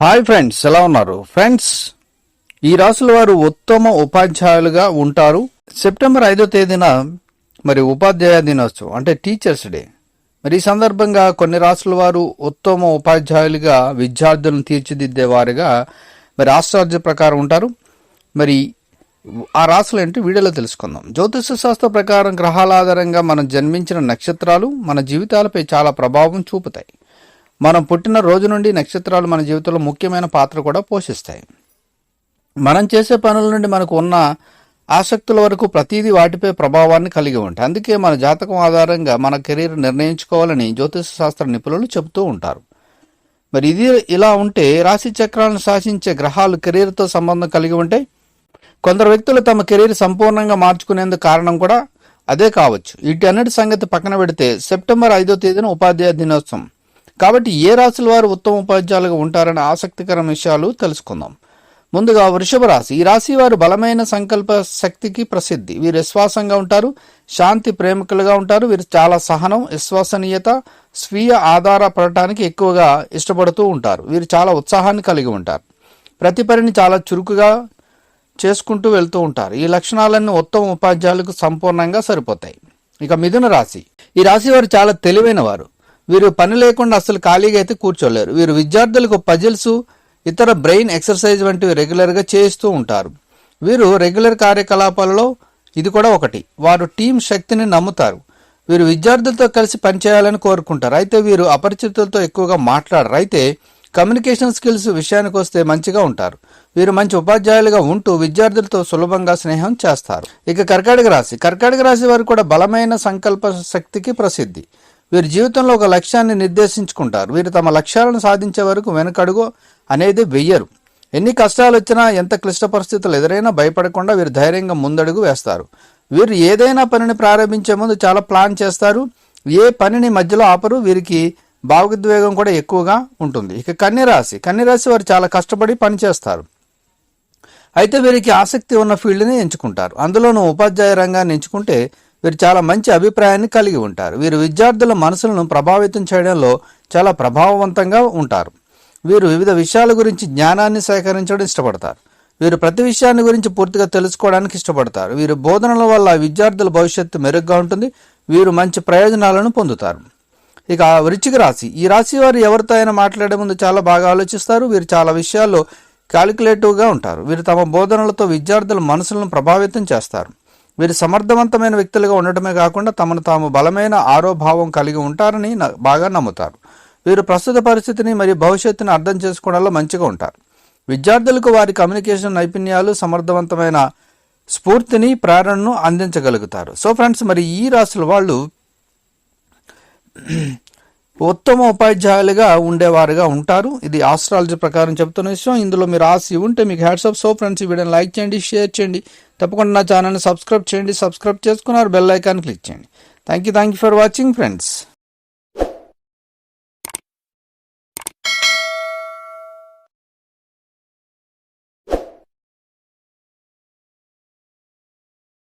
Hi friends ఎలా ఉన్నారు? Friends ఈ రాసుల వారు ఉత్తమ ఉపాధ్యాయులుగా ఉంటారు. సెప్టెంబర్ ఐదో తేదీన మరి ఉపాధ్యాయ దినోత్సవం అంటే టీచర్స్ డే మరి ఈ సందర్భంగా కొన్ని రాసుల వారు ఉత్తమ ఉపాధ్యాయులుగా విద్యార్థులను తీర్చిదిద్దే వారుగా మరి ఆశ్చర్య ప్రకారం ఉంటారు. మరి ఆ రాశులు ఏంటి వీడియోలో తెలుసుకుందాం. జ్యోతిష శాస్త్ర ప్రకారం గ్రహాల ఆధారంగా మనం జన్మించిన నక్షత్రాలు మన జీవితాలపై చాలా ప్రభావం చూపుతాయి. మనం పుట్టిన రోజు నుండి నక్షత్రాలు మన జీవితంలో ముఖ్యమైన పాత్ర కూడా పోషిస్తాయి. మనం చేసే పనుల నుండి మనకు ఉన్న ఆసక్తుల వరకు ప్రతిదీ వాటిపై ప్రభావాన్ని కలిగి ఉంటాయి. అందుకే మన జాతకం ఆధారంగా మన కెరీర్ నిర్ణయించుకోవాలని జ్యోతిష శాస్త్ర నిపుణులు చెబుతూ ఉంటారు. మరి ఇది ఇలా ఉంటే రాశి చక్రాలను శాసించే గ్రహాలు కెరీర్తో సంబంధం కలిగి ఉంటే కొందరు వ్యక్తులు తమ కెరీర్ సంపూర్ణంగా మార్చుకునేందుకు కారణం కూడా అదే కావచ్చు. వీటన్నిటి సంగతి పక్కన పెడితే సెప్టెంబర్ ఐదో తేదీన ఉపాధ్యాయ దినోత్సవం. కాబట్టి ఏ రాశుల వారు ఉత్తమ ఉపాధ్యాయులుగా ఉంటారనే ఆసక్తికర విషయాలు తెలుసుకుందాం. ముందుగా వృషభ రాశి. ఈ రాశి వారు బలమైన సంకల్ప శక్తికి ప్రసిద్ధి. వీరు విశ్వాసంగా ఉంటారు శాంతి ప్రేమికులుగా ఉంటారు. వీరు చాలా సహనం విశ్వసనీయత స్వీయ ఆధారపడటానికి ఎక్కువగా ఇష్టపడుతూ ఉంటారు. వీరు చాలా ఉత్సాహాన్ని కలిగి ఉంటారు. ప్రతి పనిని చాలా చురుకుగా చేసుకుంటూ వెళ్తూ ఉంటారు. ఈ లక్షణాలన్నీ ఉత్తమ ఉపాధ్యాయులకు సంపూర్ణంగా సరిపోతాయి. ఇక మిథున రాశి. ఈ రాశి వారు చాలా తెలివైన వారు. వీరు పని లేకుండా అసలు ఖాళీగా అయితే కూర్చోలేరు. వీరు విద్యార్థులకు పజిల్స్ ఇతర బ్రెయిన్ ఎక్సర్సైజ్ వంటివి రెగ్యులర్గా చేస్తూ ఉంటారు. వీరు రెగ్యులర్ కార్యకలాపాలలో ఇది కూడా ఒకటి. వారు టీం శక్తిని నమ్ముతారు. వీరు విద్యార్థులతో కలిసి పనిచేయాలని కోరుకుంటారు. అయితే వీరు అపరిచితులతో ఎక్కువగా మాట్లాడరు. అయితే కమ్యూనికేషన్ స్కిల్స్ విషయానికి వస్తే మంచిగా ఉంటారు. వీరు మంచి ఉపాధ్యాయులుగా ఉంటూ విద్యార్థులతో సులభంగా స్నేహం చేస్తారు. ఇక కర్కాటక రాశి. కర్కాటక రాశి వారు కూడా బలమైన సంకల్ప శక్తికి ప్రసిద్ధి. వీరి జీవితంలో ఒక లక్ష్యాన్ని నిర్దేశించుకుంటారు. వీరు తమ లక్ష్యాలను సాధించే వరకు వెనకడుగు అనేది వెయ్యరు. ఎన్ని కష్టాలు వచ్చినా ఎంత క్లిష్ట పరిస్థితులు ఎదురైనా భయపడకుండా వీరు ధైర్యంగా ముందడుగు వేస్తారు. వీరు ఏదైనా పనిని ప్రారంభించే ముందు చాలా ప్లాన్ చేస్తారు. ఏ పనిని మధ్యలో ఆపరు. వీరికి భావోద్వేగం కూడా ఎక్కువగా ఉంటుంది. ఇక కన్యరాశి. కన్యరాశి వారు చాలా కష్టపడి పనిచేస్తారు. అయితే వీరికి ఆసక్తి ఉన్న ఫీల్డ్ని ఎంచుకుంటారు. అందులోనూ ఉపాధ్యాయ రంగాన్ని ఎంచుకుంటే వీరు చాలా మంచి అభిప్రాయాన్ని కలిగి ఉంటారు. వీరు విద్యార్థుల మనసులను ప్రభావితం చేయడంలో చాలా ప్రభావవంతంగా ఉంటారు. వీరు వివిధ విషయాల గురించి జ్ఞానాన్ని సేకరించడం ఇష్టపడతారు. వీరు ప్రతి విషయాన్ని గురించి పూర్తిగా తెలుసుకోవడానికి ఇష్టపడతారు. వీరు బోధనల వల్ల విద్యార్థుల భవిష్యత్తు మెరుగ్గా ఉంటుంది. వీరు మంచి ప్రయోజనాలను పొందుతారు. ఇక వృచ్చిక రాశి. ఈ రాశి వారు ఎవరితో అయినా మాట్లాడే ముందు చాలా బాగా ఆలోచిస్తారు. వీరు చాలా విషయాల్లో క్యాలిక్యులేటివ్గా ఉంటారు. వీరు తమ బోధనలతో విద్యార్థుల మనసులను ప్రభావితం చేస్తారు. వీరు సమర్థవంతమైన వ్యక్తులుగా ఉండటమే కాకుండా తమను తాము బలమైన ఆరోభావం కలిగి ఉంటారని బాగా నమ్ముతారు. వీరు ప్రస్తుత పరిస్థితిని మరియు భవిష్యత్తుని అర్థం చేసుకోవడంలో మంచిగా ఉంటారు. విద్యార్థులకు వారి కమ్యూనికేషన్ నైపుణ్యాలు సమర్థవంతమైన స్ఫూర్తిని ప్రేరణను అందించగలుగుతారు. సో ఫ్రెండ్స్ మరి ఈ రాసుల వాళ్ళు ఉత్తమ ఉపాధ్యాయులుగా ఉండేవారుగా ఉంటారు. ఇది ఆస్ట్రాలజీ ప్రకారం చెప్తున్న విషయం. ఇందులో మీరు ఆశ ఉంటే మీకు హ్యాట్సాప్ సో ఫ్రెండ్స్ ఈ వీడియోని లైక్ చేయండి షేర్ చేయండి. తప్పకుండా నా ఛానల్ని సబ్స్క్రైబ్ చేయండి. సబ్స్క్రైబ్ చేసుకున్నారు బెల్ ఐకాన్ క్లిక్ చేయండి. Thank you thank you for watching friends.